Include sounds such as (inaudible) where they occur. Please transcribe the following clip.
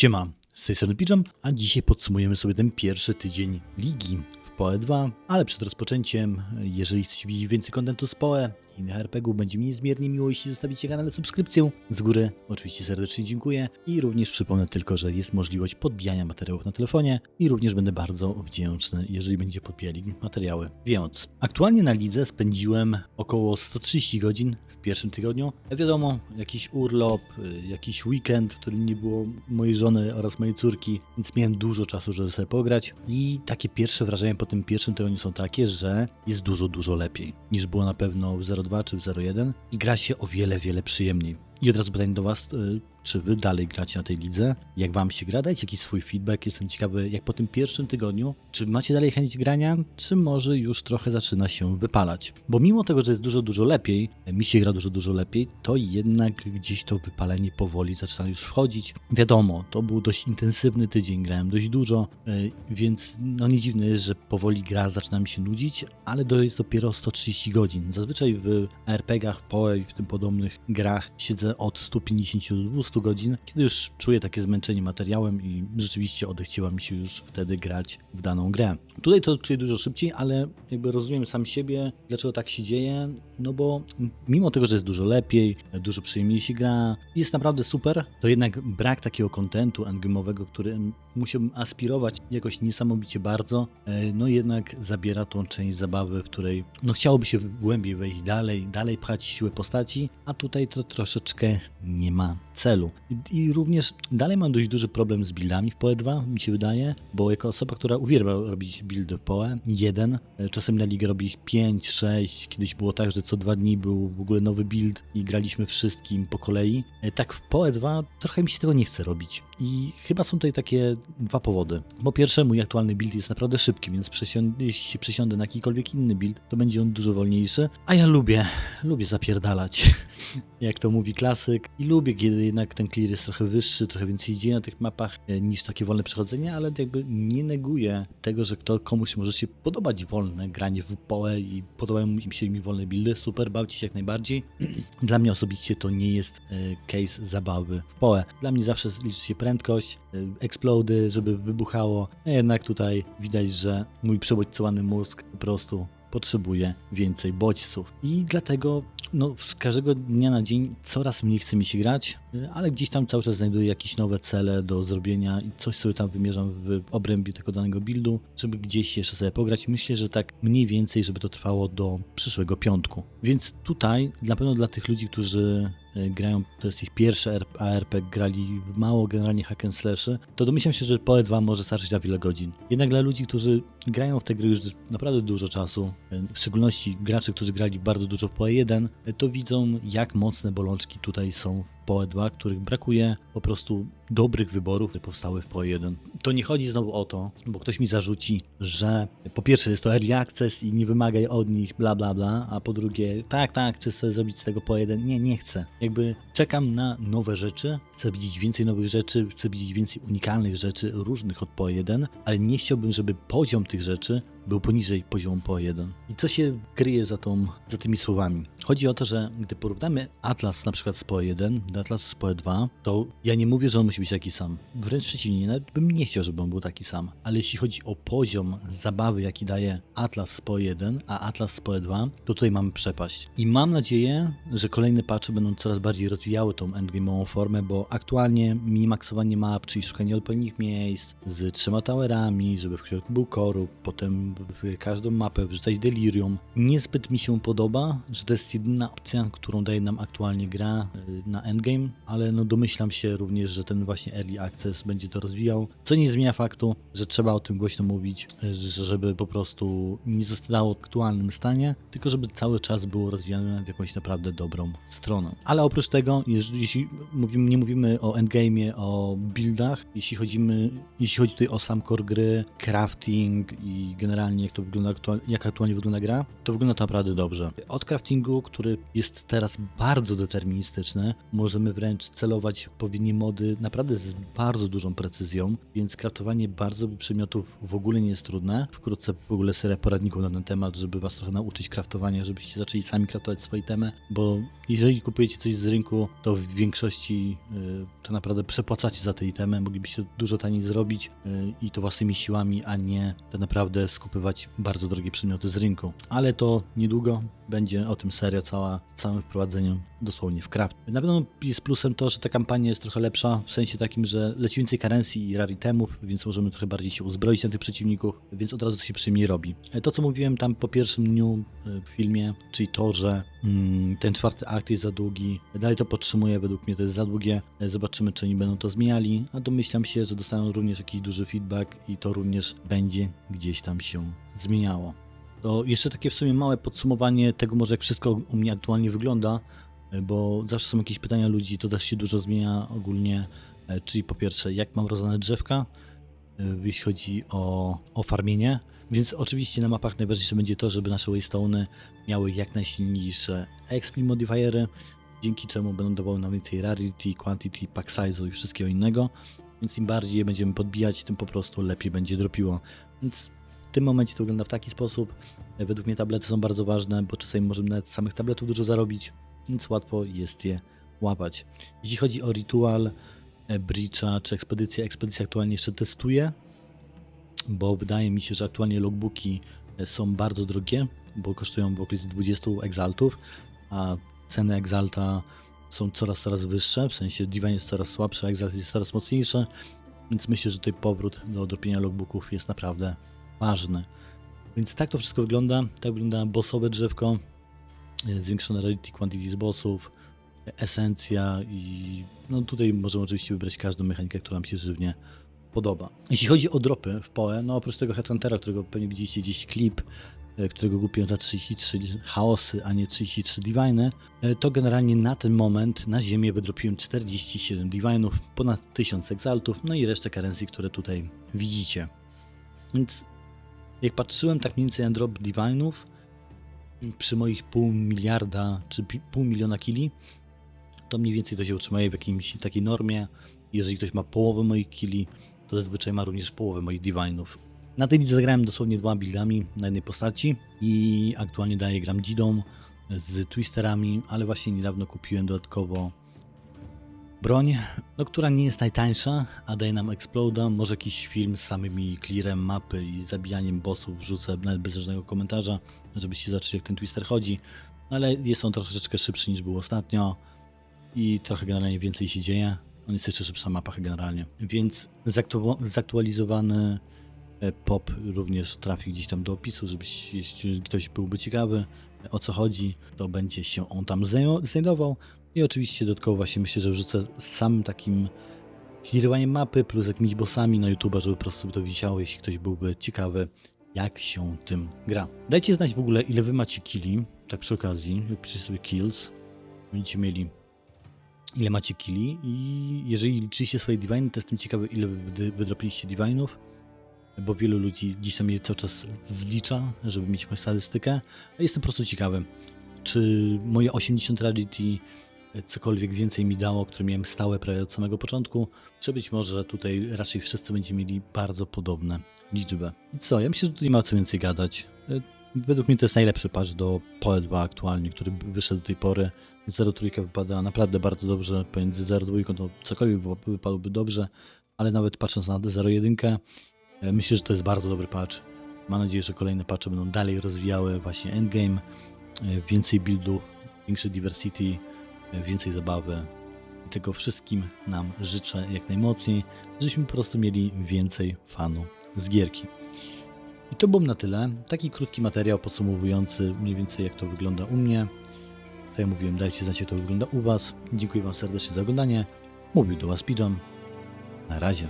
Siema, z tej strony Pidżam, a dzisiaj podsumujemy sobie ten pierwszy tydzień ligi w PoE 2, ale przed rozpoczęciem, jeżeli chcecie widzieć więcej kontentu z PoE innych RPGów, będzie mi niezmiernie miło, jeśli zostawicie kanale subskrypcję. Z góry oczywiście serdecznie dziękuję i również przypomnę tylko, że jest możliwość podbijania materiałów na telefonie i również będę bardzo wdzięczny, jeżeli będzie podbijali materiały. Więc aktualnie na lidze spędziłem około 130 godzin w pierwszym tygodniu. Wiadomo, jakiś urlop, jakiś weekend, w którym nie było mojej żony oraz mojej córki, więc miałem dużo czasu, żeby sobie pograć. I takie pierwsze wrażenia po tym pierwszym tygodniu są takie, że jest dużo, dużo lepiej niż było na pewno w 0.2 czy w 0.1 i gra się o wiele, wiele przyjemniej. I od razu pytanie do Was, y, czy Wy dalej gracie na tej lidze? Jak Wam się gra? Dajcie jakiś swój feedback. Jestem ciekawy, jak po tym pierwszym tygodniu, czy macie dalej chęć grania, czy może już trochę zaczyna się wypalać? Bo mimo tego, że jest dużo, dużo lepiej, mi się gra dużo, dużo lepiej, to jednak gdzieś to wypalenie powoli zaczyna już wchodzić. Wiadomo, to był dość intensywny tydzień, grałem dość dużo, y, więc no nie dziwne jest, że powoli gra zaczyna mi się nudzić, ale to jest dopiero 130 godzin. Zazwyczaj w RPG-ach, PoE i w tym podobnych grach siedzę od 150 do 200 godzin, kiedy już czuję takie zmęczenie materiałem i rzeczywiście odechciała mi się już wtedy grać w daną grę. Tutaj to czuję dużo szybciej, ale jakby rozumiem sam siebie, dlaczego tak się dzieje, no bo mimo tego, że jest dużo lepiej, dużo przyjemniej się gra, jest naprawdę super, to jednak brak takiego kontentu endgame'owego, który musiałbym aspirować jakoś niesamowicie bardzo, e, no jednak zabiera tą część zabawy, w której no chciałoby się głębiej wejść dalej, dalej pchać siłę postaci, a tutaj to troszeczkę nie ma celu. I, i również dalej mam dość duży problem z buildami w PoE 2, mi się wydaje, bo jako osoba, która uwielbia robić buildy w PoE, jeden, e, czasem na ligę robi ich 5, 6, kiedyś było tak, że co dwa dni był w ogóle nowy build i graliśmy wszystkim po kolei. E, Tak w PoE 2 trochę mi się tego nie chce robić i chyba są tutaj takie dwa powody. Po pierwsze, mój aktualny build jest naprawdę szybki, więc jeśli się przesiądę na jakikolwiek inny build, to będzie on dużo wolniejszy, a ja lubię, lubię zapierdalać, (laughs) jak to mówi klasyk i lubię, kiedy jednak ten clear jest trochę wyższy, trochę więcej dzieje na tych mapach e, niż takie wolne przechodzenie, ale jakby nie neguję tego, że kto, komuś może się podobać wolne granie w PoE i podobają im się mi wolne buildy, super, bawcie się jak najbardziej. (clears throat) Dla mnie osobiście to nie jest e, case zabawy w PoE. Dla mnie zawsze liczy się prędkość, e, explody, żeby wybuchało, a jednak tutaj widać, że mój przebodźcowany mózg po prostu potrzebuje więcej bodźców. I dlatego no, z każdego dnia na dzień coraz mniej chce mi się grać, ale gdzieś tam cały czas znajduję jakieś nowe cele do zrobienia i coś sobie tam wymierzam w obrębie tego danego buildu, żeby gdzieś jeszcze sobie pograć. Myślę, że tak mniej więcej, żeby to trwało do przyszłego piątku. Więc tutaj na pewno dla tych ludzi, którzy grają, to jest ich pierwsze ARP, grali mało generalnie hack and slashy, to domyślam się, że PoE 2 może starczyć na wiele godzin. Jednak dla ludzi, którzy grają w te gry już naprawdę dużo czasu, y, w szczególności graczy, którzy grali bardzo dużo w PoE 1, y, to widzą jak mocne bolączki tutaj są w PoE 2, których brakuje po prostu dobrych wyborów, które powstały w PoE 1. To nie chodzi znowu o to, bo ktoś mi zarzuci, że po pierwsze jest to early access i nie wymagaj od nich bla bla bla, a po drugie tak, tak, chcę sobie zrobić z tego PoE 1. Nie, nie chcę. Jakby czekam na nowe rzeczy, chcę widzieć więcej nowych rzeczy, chcę widzieć więcej unikalnych rzeczy różnych od PoE 1, ale nie chciałbym, żeby poziom tych rzeczy był poniżej poziomu PoE 1. I co się kryje za, tą, za tymi słowami? Chodzi o to, że gdy porównamy Atlas na przykład z PoE 1 do Atlasu z PoE 2, to ja nie mówię, że on musi być taki sam. Wręcz przeciwnie, nawet bym nie chciał, żeby on był taki sam. Ale jeśli chodzi o poziom zabawy, jaki daje Atlas z PoE 1, a Atlas z PoE 2, to tutaj mamy przepaść. I mam nadzieję, że kolejne patche będą coraz bardziej rozwijały tą endgame'ową formę, bo aktualnie minimaksowanie map, czyli szukanie odpowiednich miejsc z trzema towerami, żeby w środku był korup, potem każdą mapę wrzucać delirium. Niezbyt mi się podoba, że to jest jedyna opcja, którą daje nam aktualnie gra y, na endgame, ale no domyślam się również, że ten właśnie early access będzie to rozwijał, co nie zmienia faktu, że trzeba o tym głośno mówić, że- żeby po prostu nie zostało w aktualnym stanie, tylko żeby cały czas było rozwijane w jakąś naprawdę dobrą stronę. Ale oprócz tego, jeśli mówimy, nie mówimy o endgame'ie, o buildach, jeśli, chodzimy, jeśli chodzi tutaj o sam core gry, crafting i generalnie generalnie, jak to wygląda, jak aktualnie wygląda gra, to wygląda to naprawdę dobrze. Od craftingu, który jest teraz bardzo deterministyczny, możemy wręcz celować odpowiednie mody naprawdę z bardzo dużą precyzją, więc kraftowanie bardzo przedmiotów w ogóle nie jest trudne. Wkrótce w ogóle seria poradników na ten temat, żeby was trochę nauczyć kraftowania, żebyście zaczęli sami kraftować swoje temy, bo jeżeli kupujecie coś z rynku, to w większości y, to naprawdę przepłacacie za te itemy, moglibyście dużo taniej zrobić y, i to własnymi siłami, a nie tak naprawdę skupywać bardzo drogie przedmioty z rynku. Ale to niedługo będzie o tym seria cała z całym wprowadzeniem dosłownie w craft. Na pewno jest plusem to, że ta kampania jest trochę lepsza, w sensie takim, że leci więcej karencji i raritemów, więc możemy trochę bardziej się uzbroić na tych przeciwników, więc od razu to się przyjemniej robi. E, To, co mówiłem tam po pierwszym dniu e, w filmie, czyli to, że mm, ten czwarty akt jest za długi, dalej to podtrzymuję, według mnie to jest za długie, E, zobaczymy, czy oni będą to zmieniali, a domyślam się, że dostaną również jakiś duży feedback i to również będzie gdzieś tam się zmieniało. To jeszcze takie w sumie małe podsumowanie tego może jak wszystko u mnie aktualnie wygląda, bo zawsze są jakieś pytania ludzi, to też się dużo zmienia ogólnie, e, czyli po pierwsze jak mam rozdane drzewka, e, jeśli chodzi o, o farmienie, więc oczywiście na mapach najważniejsze będzie to, żeby nasze waystone'y miały jak najsilniejsze XP modifiery, dzięki czemu będą dawały nam więcej rarity, quantity, pack size'u i wszystkiego innego, więc im bardziej je będziemy podbijać, tym po prostu lepiej będzie dropiło. Więc w tym momencie to wygląda w taki sposób. E, Według mnie tablety są bardzo ważne, bo czasami możemy nawet z samych tabletów dużo zarobić, więc łatwo jest je łapać. Jeśli chodzi o ritual, e, breacha czy ekspedycję, ekspedycję aktualnie jeszcze testuję, bo wydaje mi się, że aktualnie logbooki e, są bardzo drogie, bo kosztują w okolicy 20 exaltów, a ceny exalta są coraz, coraz wyższe, w sensie Divine jest coraz słabszy, a exalt jest coraz mocniejszy, więc myślę, że tutaj powrót do dropienia logbooków jest naprawdę ważny. Więc tak to wszystko wygląda. Tak wygląda bossowe drzewko, zwiększone rarity quantity z bossów, esencja i no tutaj możemy oczywiście wybrać każdą mechanikę, która nam się żywnie podoba. Jeśli chodzi o dropy w PoE, no oprócz tego Headhuntera, którego pewnie widzieliście gdzieś klip, e, którego kupiłem za 33 chaosy, a nie 33 diviny, e, to generalnie na ten moment na ziemię wydropiłem 47 divinów, ponad 1000 exaltów, no i resztę karencji, które tutaj widzicie. Więc jak patrzyłem tak mniej więcej na drop divinów, przy moich pół miliarda czy pół miliona kili, to mniej więcej to się utrzymuje w jakimś takiej normie. Jeżeli ktoś ma połowę moich kili, to zazwyczaj ma również połowę moich divinów. Na tej lidze zagrałem dosłownie dwoma buildami na jednej postaci i aktualnie daję gram Dzidą z twisterami, ale właśnie niedawno kupiłem dodatkowo broń, no, która nie jest najtańsza, a daje nam Exploda, może jakiś film z samymi clearem mapy i zabijaniem bossów wrzucę nawet bez żadnego komentarza, żebyście zobaczyli jak ten twister chodzi, No, ale jest on troszeczkę szybszy niż był ostatnio i trochę generalnie więcej się dzieje. On jest jeszcze szybsza mapa generalnie, więc zaktu- zaktualizowany e, pop również trafi gdzieś tam do opisu, żeby ktoś byłby ciekawy e, o co chodzi, to będzie się on tam znaj- znajdował. I oczywiście dodatkowo właśnie myślę, że wrzucę z samym takim clearowaniem mapy plus jakimiś bossami na YouTube, żeby po prostu to wisiało, jeśli ktoś byłby ciekawy, jak się tym gra. Dajcie znać w ogóle, ile wy macie killi, tak przy okazji, piszecie sobie kills, będziecie mieli ile macie killi i jeżeli liczyliście swoje divine, to jestem ciekawy, ile wy wyd- wydropiliście divinów, bo wielu ludzi dziś tam je cały czas zlicza, żeby mieć jakąś statystykę, a jestem po prostu ciekawy, czy moje 80 rarity cokolwiek więcej mi dało, które miałem stałe prawie od samego początku, czy być może tutaj raczej wszyscy będziemy mieli bardzo podobne liczby. I co, ja myślę, że tu nie ma co więcej gadać. E, Według mnie to jest najlepszy patch do PoE 2 aktualnie, który wyszedł do tej pory. 0.3 wypada naprawdę bardzo dobrze, pomiędzy 0.2 to cokolwiek wy- wypadłoby dobrze, ale nawet patrząc na 0.1 e, myślę, że to jest bardzo dobry patch. Mam nadzieję, że kolejne patche będą dalej rozwijały właśnie endgame, e, więcej buildów, większe diversity, więcej zabawy. I tego wszystkim nam życzę jak najmocniej, żebyśmy po prostu mieli więcej fanu z gierki. I to było na tyle. Taki krótki materiał podsumowujący mniej więcej jak to wygląda u mnie. Tak jak mówiłem, dajcie znać jak to wygląda u Was. Dziękuję Wam serdecznie za oglądanie. Mówił do Was Pidżam. Na razie.